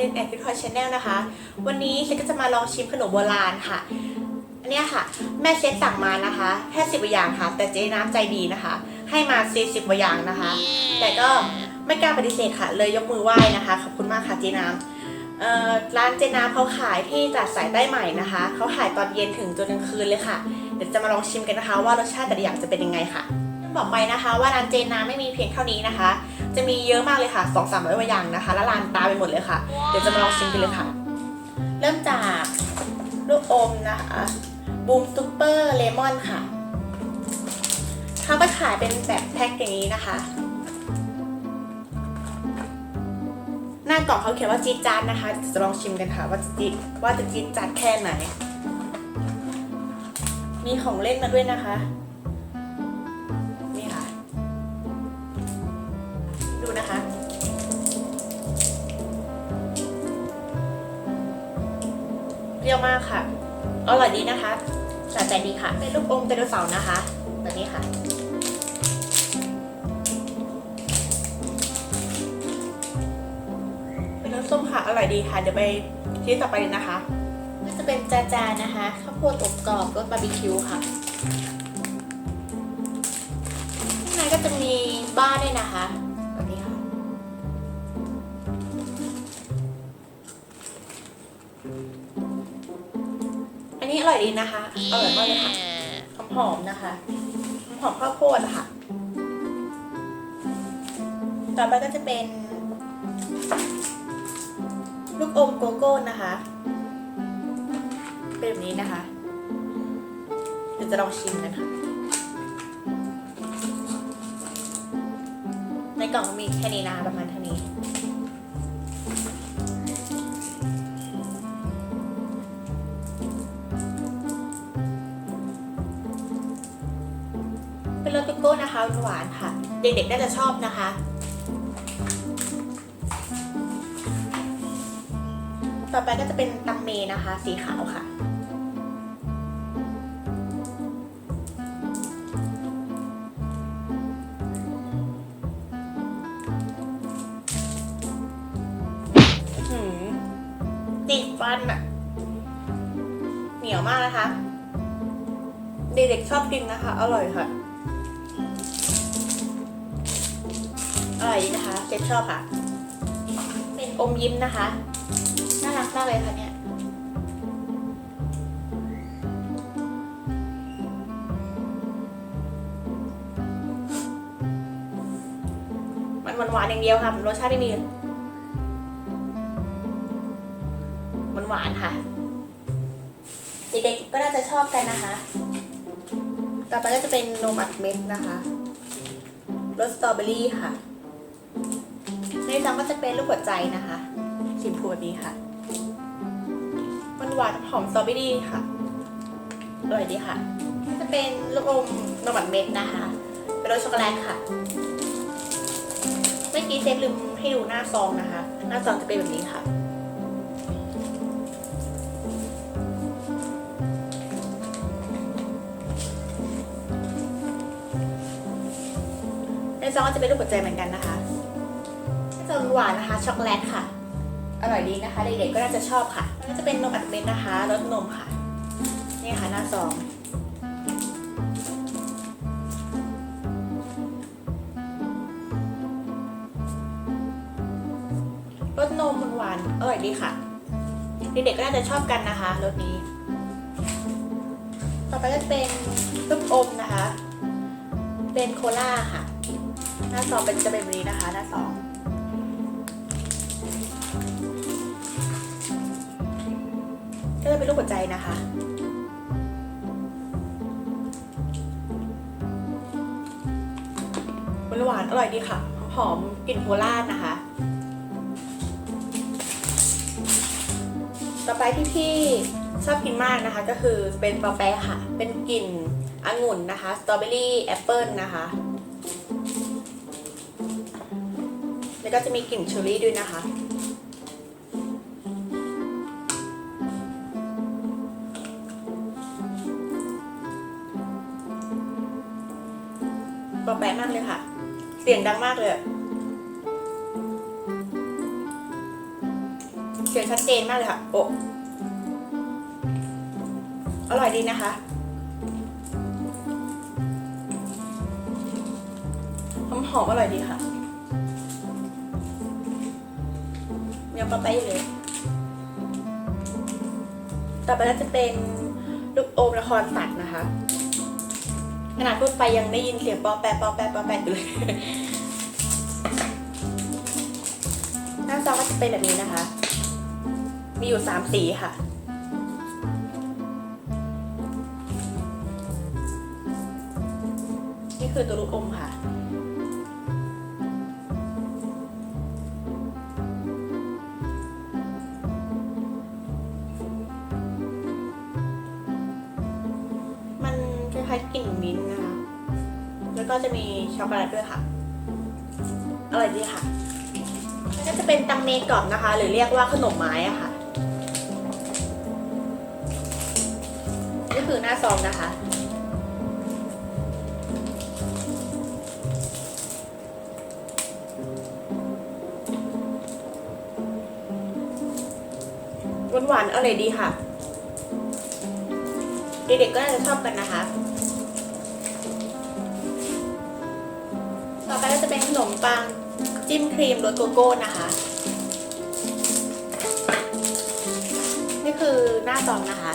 สู่ช่อง i l e n and Good Toy Channel นะคะ วันนี้ฉันก็จะมาลองชิมขนมโบราณค่ะ อันเนี้ยค่ะ แม่เชฟสั่งมานะคะแค่สิบกว่าอย่างค่ะ แต่เจ๊น้ำใจดีนะคะ ให้มา40กว่าอย่างนะคะ แต่ก็ไม่กล้าปฏิเสธค่ะ เลยยกมือไหว้นะคะ ขอบคุณมากค่ะเจ๊น้ำเอ่อร้านเจ๊น้ำเขาขายที่ตลาดสายใต้ใหม่นะคะ เขาขายตอนเย็นถึงจนกลางคืนเลยค่ะ เดี๋ยวจะมาลองชิมกันนะคะ ว่ารสชาติแต่ละอย่างจะเป็นยังไงค่ะ บอกไปนะคะ ว่าร้านเจน้ำไม่มีเพียงเท่านี้นะคะ จะมีเยอะมากเลยค่ะสองสามร้อยกว่าอย่างนะคะ แล้วร้านตาไปหมดเลยค่ะ เดี๋ยวจะมาลองชิมกันเลยค่ะ เริ่มจากลูกอมนะคะบูมซูเปอร์เลมอนค่ะเขาก็ขายเป็นแบบแพ็คอย่างนี้นะคะ หน้ากล่องเขาเขียนว่าจี๊ดจาดนะคะ จะลองชิมกันค่ะว่าจะจี๊ดว่าจะจี๊ดจาดแค่ไหน มีของเล่นมาด้วยนะคะ มากค่ะ อร่อยดีนะคะสะใจดีค่ะ เป็นลูกอมไดโนเสาร์นะคะ แบบนี้ค่ะเป็นน้ำส้มค่ะ อร่อยดีค่ะ เดี๋ยวไปที่ต่อไปเลยนะคะก็จะเป็นจาจานะคะข้าวโพดอบกรอบรสบาร์บีคิวค่ะข้างในก็จะมีบ้านด้วยนะคะ อันนี้อร่อยดีนะคะ อร่อยมากเลยค่ะ หอมๆนะคะ หอมข้าวโพดอะค่ะ ต่อไปก็จะเป็น ลูกอมโกโก้นะคะ เป็นแบบนี้นะคะ เดี๋ยวจะลองชิมกันค่ะ ในกล่องมีแค่นี้นะคะประมาณเท่านี้ รสโกโก้นะคะหวานค่ะ เด็กๆน่าจะชอบนะคะ ต่อไปก็จะเป็นตังเมนะคะ สีขาวค่ะหืมติดฟันอะเหนียวมากนะคะ เด็กๆชอบกินนะคะ อร่อยค่ะ ร่อยดีนะคะเจ๊ชอบค่ะ เป็นอมยิ้มนะคะ น่ารักมากเลยค่ะเนี่ยมันหวานๆอย่างเดียวค่ะมันรสชาติไม่มีมันหวานค่ะ เด็กๆก็น่าจะชอบกันนะคะ ต่อไปก็จะเป็นนมอัดเม็ดนะคะรสสตรอเบอรี่ค่ะในซองก็จะเป็นรูปหัวใจนะคะสีชมพูแบบนี้ค่ะมันหวานหอมสตรอเบอรี่ค่ะอร่อยดีค่ะก็จะเป็นลูกอมนมอัดเม็ดนะคะ เป็นรสช็อกโกแลตค่ะ เมื่อกี้เซฟลืมให้ดูหน้าซองนะคะ หน้าซองจะเป็นแบบนี้ค่ะในซองก็จะเป็นรูปหัวใจเหมือนกันนะคะ ซองหวานนะคะ ช็อกโกแลตค่ะ อร่อยดีนะคะ เด็กๆก็น่าจะชอบค่ะแล้วก็จะเป็นนมอัดเม็ดนะคะรสนมค่ะ นี่ค่ะหน้าซองรสนมหวานอร่อยดีค่ะ เด็กๆก็น่าจะชอบกันนะคะรสนี้ ต่อไปก็จะเป็นลูกอมนะคะ เป็นโคลาค่ะ หน้าซองเป็นจะเป็นแบบนี้นะคะ หน้าซอง เป็นรูปหัวใจนะคะหวานอร่อยดีค่ะ หอมกลิ่นโคล่านะคะ ต่อไปที่พี่ชอบกินมากนะคะ ก็คือเป็นปาแปะค่ะ เป็นกลิ่นองุ่นนะคะ สตรอเบอรี่แอปเปิลนะคะ แล้วก็จะมีกลิ่นเชอร์รี่ด้วยนะคะากเลยค่ะ เสียงดังมากเลย เสียงชัดเจนมากเลยค่ะ โอ้อร่อยดีนะคะหอมหอมอร่อยดีค่ะยังปลาไปเลย ต่อไปก็จะเป็นลูกโอมละครสัตว์นะคะ นาดพูดไปยังได้ยินเสียงปอแปะปอแปะปอแปะอยู่เลยหน้าซองก็จะเป็นแบบนี้นะคะ มีอยู่สามสีค่ะ นี่คือตัวลูกอมค่ะ ล้ายๆกลิ่นมิ้นท์นะคะ แล้วก็จะมีช็อกโกแลตด้วยค่ะ อร่อยดีค่ะ ก็จะเป็นตังเมกรอบนะคะ หรือเรียกว่าขนมไม้อะค่ะ นี่คือหน้าซองนะคะหวานๆอร่อยดีค่ะ เด็กๆก็น่าจะชอบกันนะคะ ก็จะเป็นขนมปังจิ้มครีมรสโกโก้นะคะ นี่คือหน้าซองนะคะ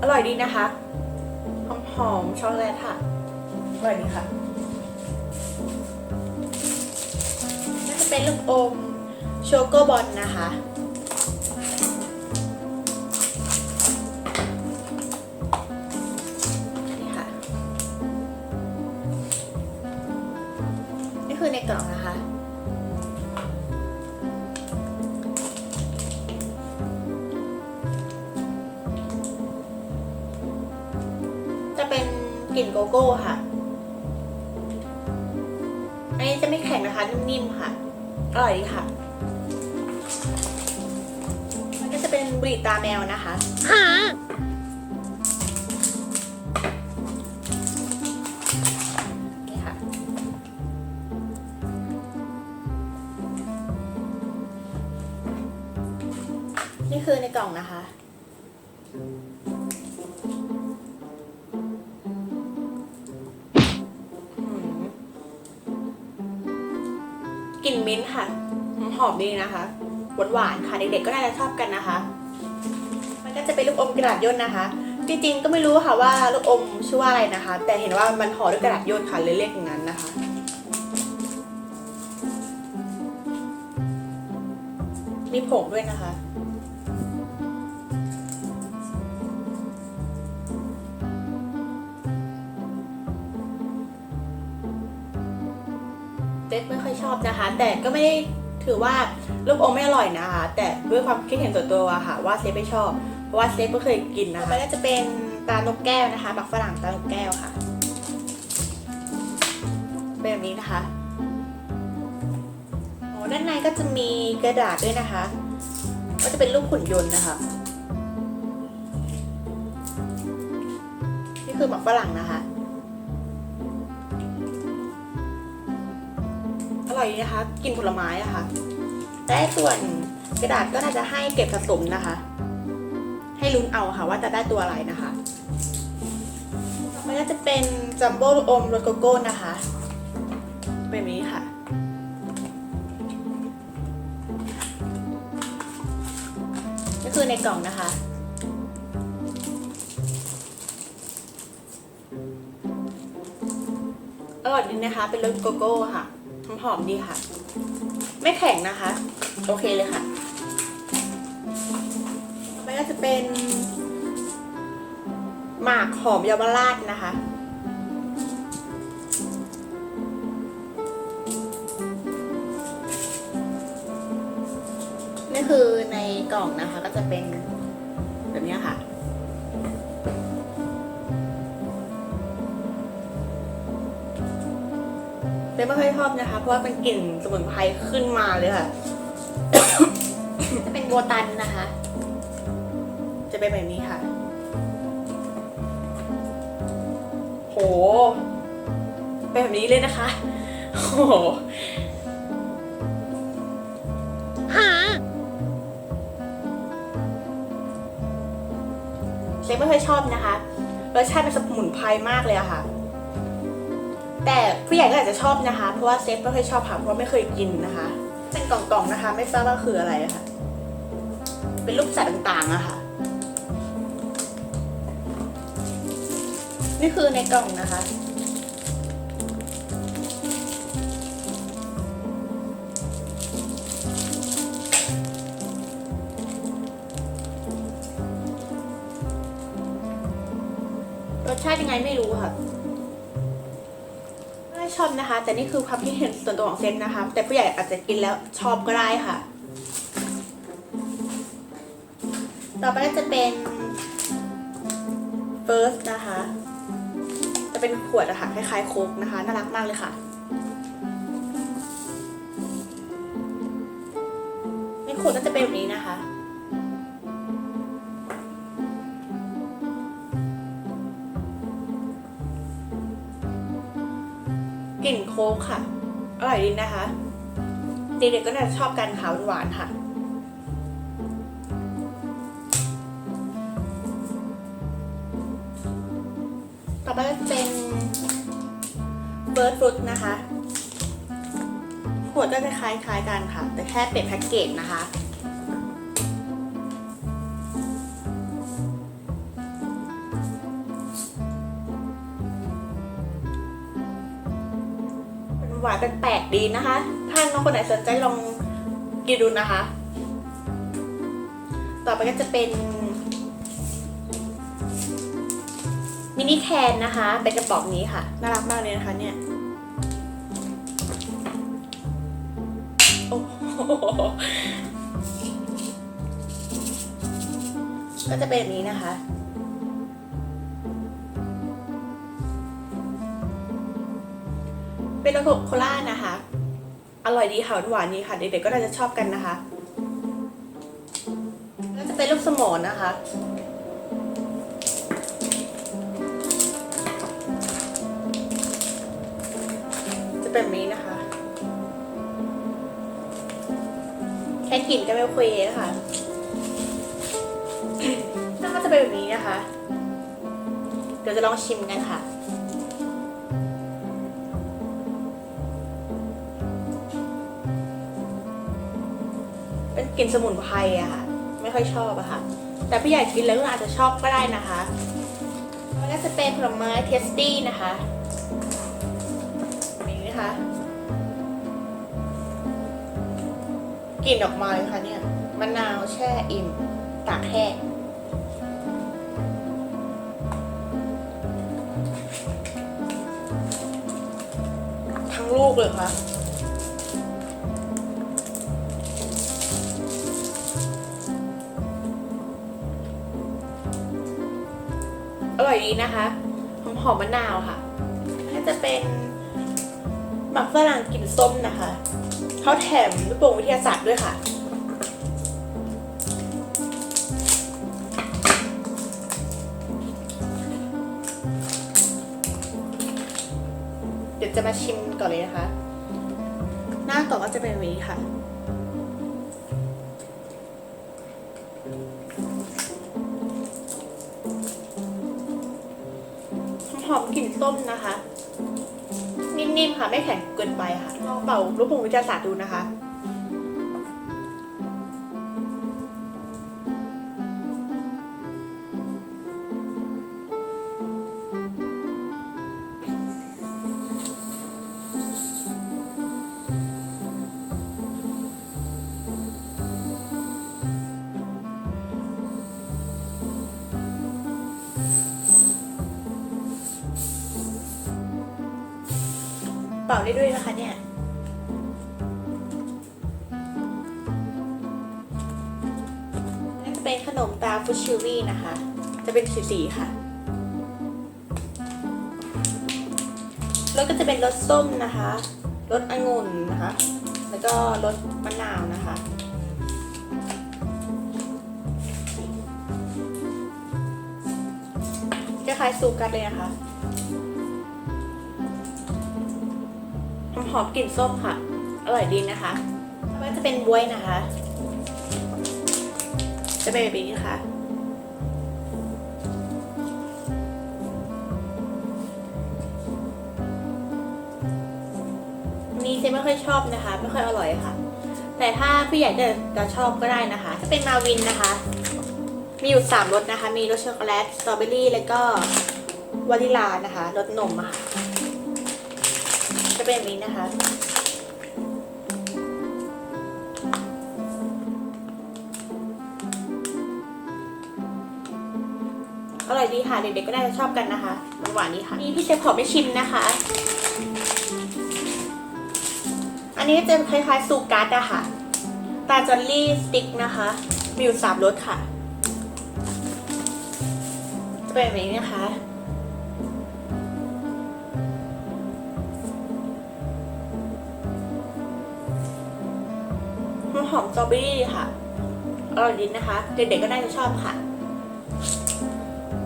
อร่อยดีนะคะ หอมหอมๆช็อกโกแลตค่ะ อร่อยดีค่ะ น่าจะเป็นลูกอม โชโกบอลนะคะ นี่ค่ะ นี่คือในกล่องนะคะ จะเป็นกลิ่นโกโก้ค่ะ อันนี้จะไม่แข็งนะคะ นิ่มๆค่ะ อร่อยดีค่ะ ก็จะเป็นบรีตาแมวนะคะ นี่ค่ะ นี่คือในกล่องนะคะ กลิ่นมิ้นท์ค่ะ หอมดีนะคะ หวานหวานๆค่ะ เด็กๆก็น่าจะชอบกันนะคะ จะเป็นลูกอมกระดาษย่นนะคะ จริงๆก็ไม่รู้ค่ะว่าลูกอมชื่อว่าอะไรนะคะ แต่เห็นว่ามันห่อด้วยกระดาษย่นค่ะเลยเรียกอย่างนั้นนะคะมีผงด้วยนะคะเจ๊ไม่ค่อยชอบนะคะ แต่ก็ไม่ได้ถือว่าลูกอมไม่อร่อยนะคะ แต่ด้วยความคิดเห็นส่วนตัวอะค่ะ ว่าเซฟไม่ชอบ เพราะว่าเซฟไม่เคยกินนะคะต่อไปก็จะเป็นตาลนกแก้วนะคะบักฝรั่งตาลนกแก้วค่ะเป็นแบบนี้นะคะโอ้ด้านในก็จะมีกระดาษด้วยนะคะ ก็จะเป็นรูปหุ่นยนต์นะคะนี่คือหมักฝรั่งนะคะอร่อยดีนะคะกลินผลไม้อะค่ะและส่วนกระดาษก็น่าจะให้เก็บสะสมนะคะ ให้ลุ้นเอาค่ะว่าจะได้ตัวอะไรนะคะต่อไปก็จะเป็นจัมโบ้ลูกอมรสโกโก้นะคะ เป็นแบบนี้ค่ะ ก็คือในกล่องนะคะอร่อยดีนะคะ เป็นรสโกโก้ค่ะหอมๆดีค่ะ ไม่แข็งนะคะ โอเคเลยค่ะ ก็จะเป็น หมากหอมเยาวราชนะคะ นี่คือในกล่องนะคะก็จะเป็นแบบนี้ค่ะเจ๊ไม่ค่อยชอบนะคะ เพราะว่าเป็นกลิ่นสมุนไพรขึ้นมาเลยค่ะ จะเป็นโบตันนะคะจะ เป็นแบบนี้ค่ะเป็นแบบนี้เลยนะคะโอ้โหเซ็กไม่ค่อยชอบนะคะรสชาติเป็นสมุนไพรมากเลยอะค่ะ แต่ผู้ใหญ่ก็อาจจะชอบนะคะ เพราะว่าเซฟไม่ค่อยชอบค่ะเพราะไม่เคยกินนะคะ เป็นกล่องๆนะคะ ไม่ทราบว่าคืออะไรอะค่ะ เป็นรูปสัตว์ต่างๆอะค่ะ นี่คือในกล่องนะคะ รสชาติยังไงไม่รู้ค่ะไม่ชอบนะคะ แต่นี่คือความคิดเห็นส่วนตัวของเซนนะคะ แต่ผู้ใหญ่อาจจะกินแล้วชอบก็ได้ค่ะ ต่อไปก็จะเป็น first นะคะจะ เป็นขวดอะค่ะคล้ายๆโค้กนะคะ น่ารักมากเลยค่ะ ในขวดก็จะเป็นแบบนี้นะคะ กลิ่นโค้กค่ะ อร่อยดีนะคะ เด็กๆก็น่าจะชอบกันค่ะหวานๆค่ะ ก็จะคล้ายๆกันค่ะ แต่แค่เปลี่ยนแพ็กเกจนะคะ มันหวานเป็นแปลกดีนะคะ ถ้าน้องคนไหนสนใจลองกินดูนะคะ ต่อไปก็จะเป็นมินิแคนนะคะ เป็นกระป๋องนี้ค่ะ น่ารักมากเลยนะคะเนี่ย ก็จะเป็นแบบนี้นะคะ เป็นโคโคล่านะคะ อร่อยดีค่ะหวานดีค่ะ เด็กๆก็น่าจะชอบกันนะคะแล้วจะเป็นลูกสมอนนะคะจะเป็นแบบนี้นะคะ แค่กลิ่นก็ไม่เคยนะคะ จะเป็นแบบนี้นะคะ เดี๋ยวจะลองชิมกันค่ะเป็นกลิ่นสมุนไพรอะค่ะ ไม่ค่อยชอบอะค่ะ แต่ผู้ใหญ่กินแล้วก็อาจจะชอบก็ได้นะคะแล้วก็จะเป็นผลไม้เทสตี้นะคะนี้นะคะกลิ่นออกมาเลยค่ะเนี่ยมะนาวแช่อิ่มตากแห้ง ลูกเลยค่ะอร่อยดีนะคะ หอมหอมมะนาวค่ะน่าจะเป็นหมักฝรั่งกลิ่นส้มนะคะ เขาแถมลูกโป่งวิทยาศาสตร์ด้วยค่ะ ยวจะมาชิมก่อนเลยนะคะ หน้าต่อก็จะเป็นวีค่ะ หอมกลิ่นส้มนะคะ นิ่มๆค่ะ ไม่แข็งเกินไปค่ะลองเป่าลูกโป่งวิทยาศาสตร์ดูนะคะ ได้ด้วยนะคะเนี่ยนี่จะเป็นขนมตาฟุชิวี่นะคะ จะเป็นสีๆค่ะรสก็จะเป็นรสส้มนะคะรสองุ่นนะคะ แล้วก็รสมะนาวนะคะคล้ายๆซูกัสเลยนะคะ หอมกลิ่นส้มค่ะ อร่อยดีนะคะแล้วก็จะเป็นบวยนะคะ จะเป็นแบบนี้นะคะนี่เจไม่ค่อยชอบนะคะ ไม่ค่อยอร่อยค่ะ แต่ถ้าผู้ใหญ่จะจะชอบก็ได้นะคะ จะเป็นมาวินนะคะ มีอยู่สามรสนะคะ มีรสช็อกโกแลต สตรอเบอรี่ แล้วก็วานิลลานะคะ รสนมอะค่ะจะ เป็นแบบนี้นะคะ อร่อยดีค่ะ เด็กๆก็น่าจะชอบกันนะคะ หวานๆดีค่ะ นี่พี่เชฟขอไม่ชิมนะคะ อันนี้จะคล้ายๆซูการ์ดอะค่ะ ตาจอลลี่สติ๊กนะคะ มีอยู่สามรสค่ะ จะเป็นแบบนี้นะคะ หอมสตรอเบอรี่ค่ะ อร่อยดีนะคะ เด็กๆก็น่าจะชอบค่ะ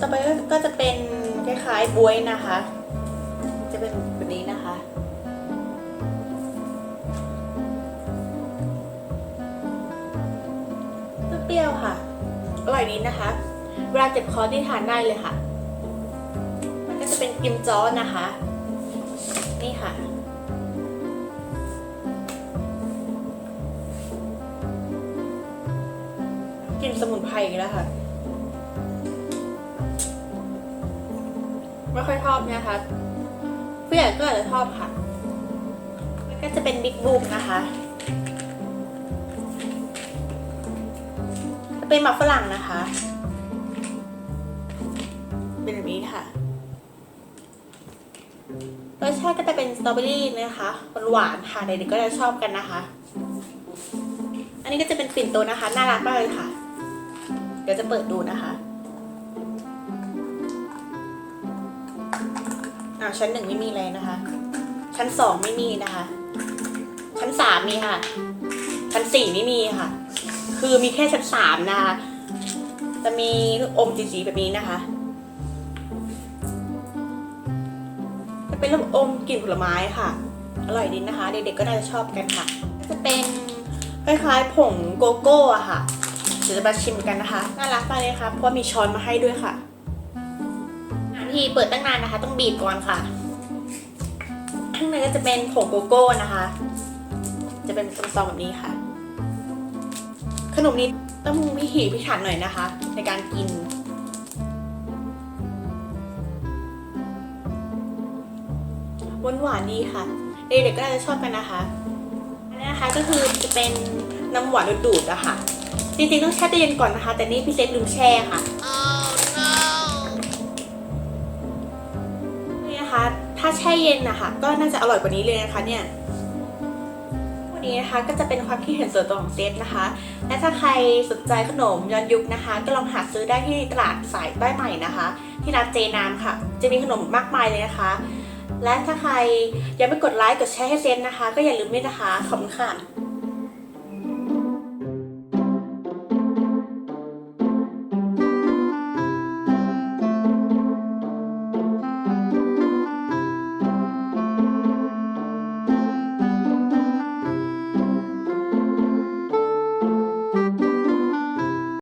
ต่อไปก็จะเป็นคล้ายๆบวยนะคะ จะเป็นแบบนี้นะคะ เปรี้ยวค่ะ อร่อยดีนะคะ เวลาเจ็บคอที่ทานได้เลยค่ะมันก็จะเป็นกิมจ้อนะคะ นี่ค่ะ สมุนไพรอีกแล้วค่ะ ไม่ค่อยชอบนะคะผู้ใหญ่ก็อาจจะชอบค่ะ แล้วก็จะเป็นบิ๊กบูมนะคะจะเป็นหมักฝรั่งนะคะ เป็นแบบนี้ค่ะรสชาติก็จะเป็นสตรอเบอรี่นะคะหวานๆค่ะเด็กๆก็จะชอบกันนะคะ อันนี้ก็จะเป็นปิ่นโตนะคะ น่ารักมากเลยค่ะ ดี๋ยวจะเปิดดูนะคะอ่าชั้นหนึ่งไม่มีเลยนะคะ ชั้นสองไม่มีนะคะ ชั้นสามมีค่ะ ชั้นสี่ไม่มีค่ะ คือมีแค่ชั้นสามนะคะ จะมีลูกอมสีๆแบบนี้นะคะ จะเป็นลูกอมกลิ่นผลไม้ค่ะ อร่อยดีนะคะ เด็กๆก็น่าจะชอบกันค่ะ จะเป็นคล้ายๆผงโกโก้อะค่ะ ดี๋ยวจะมาชิมกันนะคะ น่ารักมากเลยค่ะเพราะว่ามีช้อนมาให้ด้วยค่ะน้ำที่เปิดตั้งนานนะคะ ต้องบีบก่อนค่ะ ข้างในก็จะเป็นผงโกโก้นะคะ จะเป็นซองๆแบบนี้ค่ะ ขนมนี้ต้องพิถีพิถันหน่อยนะคะ ในการกินหวานหวานๆดีค่ะ เด็กๆก็น่าจะชอบกันนะคะอันนี้นะคะก็คือจะเป็นน้ำหวานดูดๆอะค่ะ จริงๆต้องแช่ตู้เย็นก่อนนะคะ แต่นี่พี่เซฟลืมแช่ค่ะ นี่นะคะ ถ้าแช่เย็นนะคะก็น่าจะอร่อยกว่านี้เลยนะคะเนี่ยวันนี้นะคะก็จะเป็นความคิดเห็นส่วนตัวของเซฟนะคะ และถ้าใครสนใจขนมย้อนยุคนะคะ ก็ลองหาซื้อได้ที่ตลาดสายใต้ใหม่นะคะ ที่ร้านเจนามค่ะ จะมีขนมมากมายเลยนะคะ และถ้าใครยังไม่กดไลค์กดแชร์ให้เซฟนะคะ ก็อย่าลืมด้วยนะคะขอบคุณค่ะ